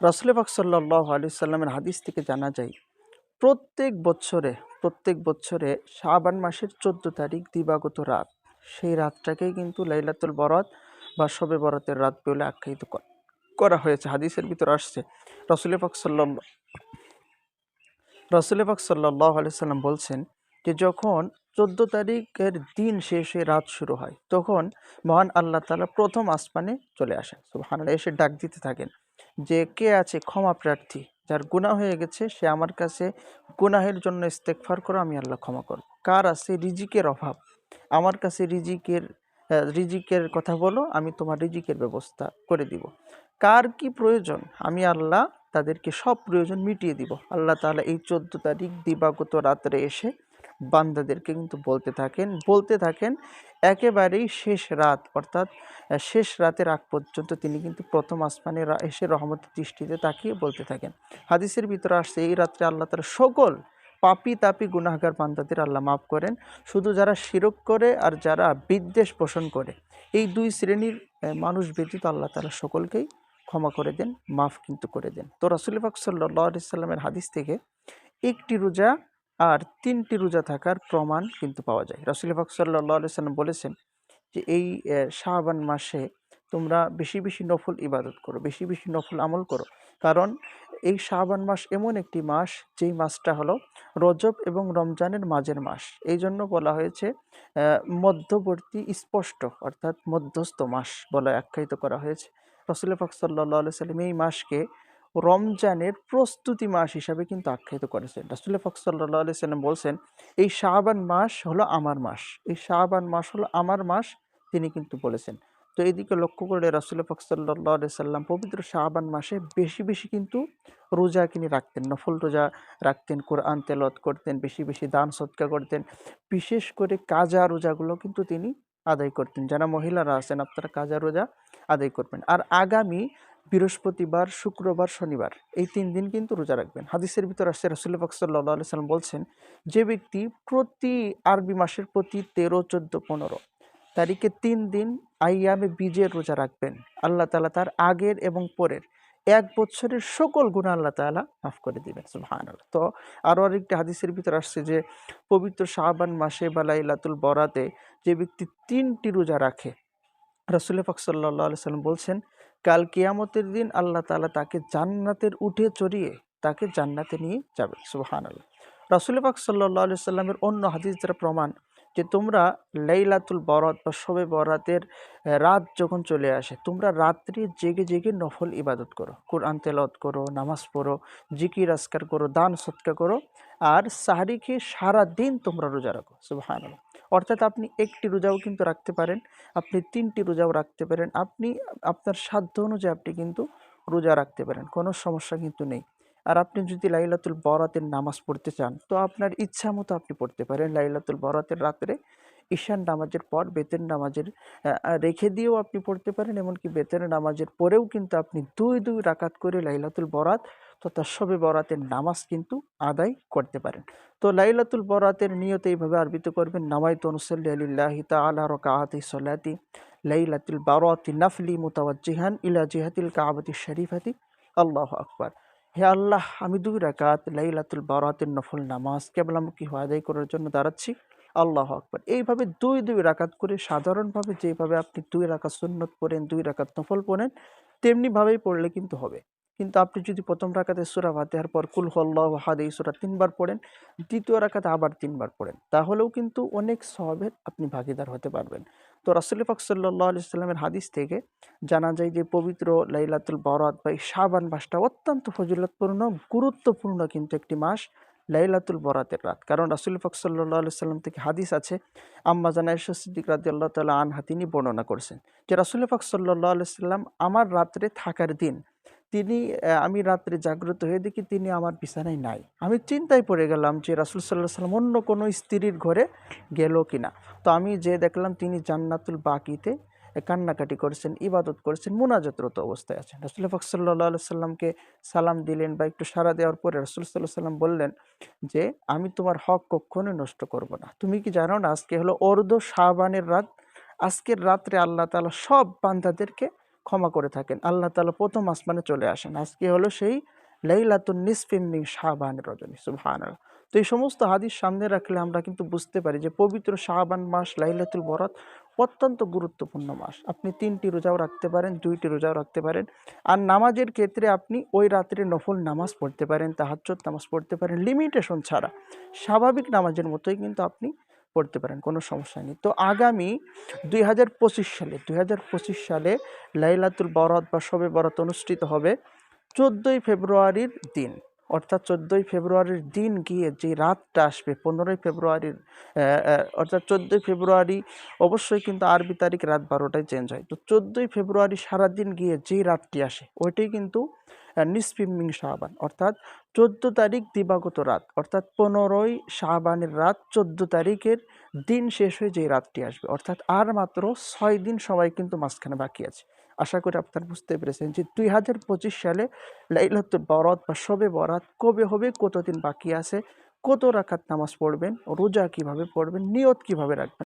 রাসুল পাক সাল্লাহ আলি সাল্লামের হাদিস থেকে জানা যায়, প্রত্যেক বছরে প্রত্যেক বছরে শাবান মাসের চোদ্দ তারিখ দিবাগত রাত। সেই রাতটাকেই কিন্তু লাইলাতুল বরাত বা শবে বরাতের রাত বলে আখ্যায়িত করা হয়েছে। হাদিসের ভিতর আসছে রসুল পাক সাল্লাহ রসুল পাক সাল্লাহ আলি সাল্লাম বলছেন যে যখন চোদ্দ তারিখের দিন শেষে রাত শুরু হয়, তখন মহান আল্লাহ তাআলা প্রথম আসমানে চলে আসেন। সুবহান এসে ডাক দিতে থাকেন। যে কে আছে ক্ষমা প্রার্থী, যার গুনাহ হয়ে গেছে, সে আমার কাছে গুনাহের জন্য ইস্তেকফার করো, আমি আল্লাহ ক্ষমা করব। কার আছে রিজিকের অভাব? আমার কাছে রিজিকের রিজিকের কথা বলো, আমি তোমার রিজিকের ব্যবস্থা করে দিব। কার কি প্রয়োজন? আমি আল্লাহ তাদেরকে সব প্রয়োজন মিটিয়ে দিব। আল্লাহ তাআলা এই চোদ্দ তারিখ দিবাগত রাত্রে এসে বান্দাদেরকে কিন্তু বলতে থাকেন বলতে থাকেন একেবারেই শেষ রাত। অর্থাৎ শেষ রাতের আগ পর্যন্ত তিনি কিন্তু প্রথম আসমানে এসে রহমতের দৃষ্টিতে তাকিয়ে বলতে থাকেন। হাদিসের ভিতরে আসছে, এই রাত্রে আল্লাহ তার সকল পাপি তাপি গুনাহগার বান্দাদের আল্লাহ মাফ করেন। শুধু যারা শিরক করে আর যারা বিদ্বেষ পোষণ করে। এই দুই শ্রেণির মানুষ ব্যতীত আল্লাহ তালা সকলকেই ক্ষমা করে দেন, মাফ কিন্তু করে দেন। তো রাসুল পাক সাল্লাহ সাল্লামের হাদিস থেকে একটি রোজা আর তিনটি রোজা থাকার প্রমাণ কিন্তু পাওয়া যায়। রাসুল পাক সাল্লাহ সাল্লাম বলেছেন যে এই আহ, শাবান মাসে তোমরা বেশি বেশি নফল ইবাদত করো বেশি বেশি নফল আমল করো। কারণ এই শাবান মাস এমন একটি মাস যেই মাসটা হলো রজব এবং রমজানের মাঝের মাস। এই জন্য বলা হয়েছে মধ্যবর্তী স্পষ্ট অর্থাৎ মধ্যস্থ মাস বলে আখ্যায়িত করা হয়েছে। রসুল পাক সাল্লাহ সাল্লাম এই মাসকে রমজানের প্রস্তুতি মাস হিসাবে কিন্তু আখ্যায়িত করেছেন। রাসুল পাক সাল্লাহ সাল্লাম বলছেন, এই শাবান মাস হলো আমার মাস। এই শাবান মাস হলো আমার মাস, তিনি কিন্তু বলেছেন। তো এদিকে লক্ষ্য করে রাসুল পাক সাল্লাহ সাল্লাম পবিত্র শাবান মাসে বেশি বেশি কিন্তু রোজা তিনি রাখতেন। নফল রোজা রাখতেন, কোরআন তেলত করতেন, বেশি বেশি দান সৎকা করতেন। বিশেষ করে কাজা রোজাগুলো কিন্তু তিনি আদায় করতেন। যারা মহিলারা আছেন আপনারা কাজা রোজা আদায় করবেন। আর আগামী বৃহস্পতিবার, শুক্রবার, শনিবার। এই তিন দিন কিন্তু রোজা রাখবেন। হাদিসের ভিতর আসছে রসুল্লাহ পাক সাল্লাহ আলি সাল্লাম বলছেন, যে ব্যক্তি প্রতি আরবি মাসের প্রতি তেরো, চোদ্দ, পনেরো তারিখে তিন দিন আইয়ামে বীজের রোজা রাখবেন। আল্লাহ তালা তার আগের এবং পরের এক বছরের সকল গুণ আল্লাহ তাআলা মাফ করে দিবেন। সুবহান তো আরও আরেকটি হাদিসের ভিতর আসছে যে, পবিত্র শাহবান মাসে বা লাইলাতুল বরাতে যে ব্যক্তি তিনটি রোজা রাখে। রসুল পাক সাল্লাহ সাল্লাম বলছেন কাল কিয়ামতের দিন আল্লাহ তালা তাকে জান্নাতের উঠে চড়িয়ে তাকে জান্নাতে নিয়ে যাবে সুবহান আল্লাহ রসুল পাক সাল্লাহ সাল্লামের অন্য হাদিস প্রমাণ যে তোমরা লাইলাতুল বরাত বা শবে বরাতের রাত যখন চলে আসে, তোমরা রাত্রি জেগে জেগে নফল ইবাদত করো। কোরআন তেলত করো, নামাজ পড়ো, জিকির আসকার করো, দান, সৎকা করো, আর সাহারি খেয়ে সারা দিন তোমরা রোজা রাখো। সুবহান অর্থাৎ আপনি একটি রোজাও কিন্তু রাখতে পারেন, আপনি তিনটি রোজাও রাখতে পারেন, আপনি আপনার সাধ্য অনুযায়ী আপনি কিন্তু রোজা রাখতে পারেন, কোনো সমস্যা কিন্তু নেই। আর আপনি যদি লাইলাতুল বরাতের নামাজ পড়তে চান, তো আপনার ইচ্ছা মতো আপনি পড়তে পারেন। লাইলাতুল বরাতের রাত্রে ঈশান নামাজের পর বেতের নামাজের রেখে দিয়েও আপনি পড়তে পারেন, এমনকি বেতের নামাজের পরেও কিন্তু আপনি দুই দুই রাকাত করে লাইলাতুল বরাত তথা শবে বরাতের নামাজ কিন্তু আদায় করতে পারেন। তো লাইলাতুল বরাতের নিয়ত এইভাবে আরবিত করবেন নামাই তনুসল্লি আলিল্লাহি তাআলা রকাআতি সলাতি, লাইলাতুল বারাতি নাফলি মুতাওয়াজ্জিহান ইলা জিহাতিল কাবাতি শরীফাতি। আল্লাহু আকবার। হে আল্লাহ, আমি দুই রাকাত লাইলাতুল বারাতের নফল নামাজ কেবলামুখী হয়ে আদায় করার জন্য দাঁড়াচ্ছি। আল্লাহ আকবার। এইভাবে দুই দুই রাকাত করে সাধারণভাবে যেভাবে আপনি দুই রাকাত সুন্নত পড়েন, দুই রাকাত নফল পড়েন, তেমনিভাবেই পড়লে কিন্তু হবে। কিন্তু আপনি যদি প্রথম রাকাতে সুরা ফাতেহার পর কুল হল্লাহ হাদ এই সুরা তিনবার পড়েন, দ্বিতীয় রাকাতে আবার তিনবার পড়েন। তাহলেও কিন্তু অনেক সবের আপনি ভাগিদার হতে পারবেন। তো রাসুল পাক সাল্লাহ আলি সাল্লামের হাদিস থেকে জানা যায় যে পবিত্র লাইলাতুল বরাত বা এই শাবান মাসটা অত্যন্ত ফজিলতপূর্ণ, গুরুত্বপূর্ণ কিন্তু একটি মাস লাইলাতুল বরাতের রাত। কারণ রাসুল পাক সাল্লাহ সাল্লাম থেকে হাদিস আছে, আম্মা জানা সিদ্দিক রাজি আল্লাহ তালা আনহা, তিনি বর্ণনা করছেন যে রাসুল পাক সাল্লাহ সাল্লাম আমার রাত্রে থাকার দিন তিনি আমি রাত্রে জাগ্রত হয়ে দেখি তিনি আমার বিছানায় নাই। আমি চিন্তায় পড়ে গেলাম যে রাসুল সাল্লাহ সাল্লাম অন্য কোনো স্ত্রীর ঘরে গেল কিনা। তো আমি যে দেখলাম তিনি জান্নাতুল বাকিতে কান্নাকাটি করেছেন, ইবাদত করেছেন, মোনাজাতরত অবস্থায় আছেন। রাসুল পাক সাল্লাহ সাল্লামকে সালাম দিলেন বা একটু সাড়া দেওয়ার পরে রাসুল সাল্লাহ সাল্লাম বললেন যে, আমি তোমার হক কখনোই নষ্ট করব না। তুমি কি জানো না আজকে হলো অর্ধ শাহবানের রাত? আজকের রাত্রে আল্লাহ তাআলা সব বান্দাদেরকে ক্ষমা করে থাকেন। আল্লাহ তালা প্রথম আসমানে চলে আসেন। আজকে হলো সেই লাইলাতুন নিসফিম শাবান রজনী। সুবহানাল্লাহ। তো এই সমস্ত হাদিস সামনে রাখলে আমরা কিন্তু বুঝতে পারি যে পবিত্র শাবান মাস, লাইলাতুল বরাত অত্যন্ত গুরুত্বপূর্ণ মাস। আপনি তিনটি রোজাও রাখতে পারেন, দুইটি রোজাও রাখতে পারেন। আর নামাজের ক্ষেত্রে আপনি ওই রাত্রে নফল নামাজ পড়তে পারেন, তাহাজ্জুদ নামাজ পড়তে পারেন। লিমিটেশন ছাড়া। স্বাভাবিক নামাজের মতোই কিন্তু আপনি পড়তে পারেন, কোনো সমস্যা নেই। তো আগামী দুই হাজার পঁচিশ সালে, দুই হাজার পঁচিশ সালে লাইলাতুল বরাত বা শবে বরাত অনুষ্ঠিত হবে চোদ্দোই ফেব্রুয়ারির দিন। অর্থাৎ চোদ্দোই ফেব্রুয়ারির দিন গিয়ে যে রাতটা আসবে, পনেরোই ফেব্রুয়ারির অর্থাৎ চোদ্দোই ফেব্রুয়ারি অবশ্যই কিন্তু আরবি তারিখ রাত বারোটায় চেঞ্জ হয়। তো চোদ্দোই ফেব্রুয়ারি সারাদিন গিয়ে যেই রাতটি আসে, ওইটাই কিন্তু নিসফিমিং শাহবান। অর্থাৎ চোদ্দ তারিখ দিবাগত রাত, অর্থাৎ পনেরোই শাহবানের রাত, চোদ্দ তারিখের দিন শেষ হয়ে যেই রাতটি আসবে। অর্থাৎ আর মাত্র ছয় দিন সবাই কিন্তু মাঝখানে বাকি আছে। আশা করি আপনারা বুঝতে পেরেছেন যে দুই হাজার পঁচিশ সালে লাইলাতুল বরাত বা শবে বরাত কবে হবে, কতদিন বাকি আছে, কত রাখাত নামাজ পড়বেন, রোজা কীভাবে পড়বেন, নিয়ত কীভাবে রাখবেন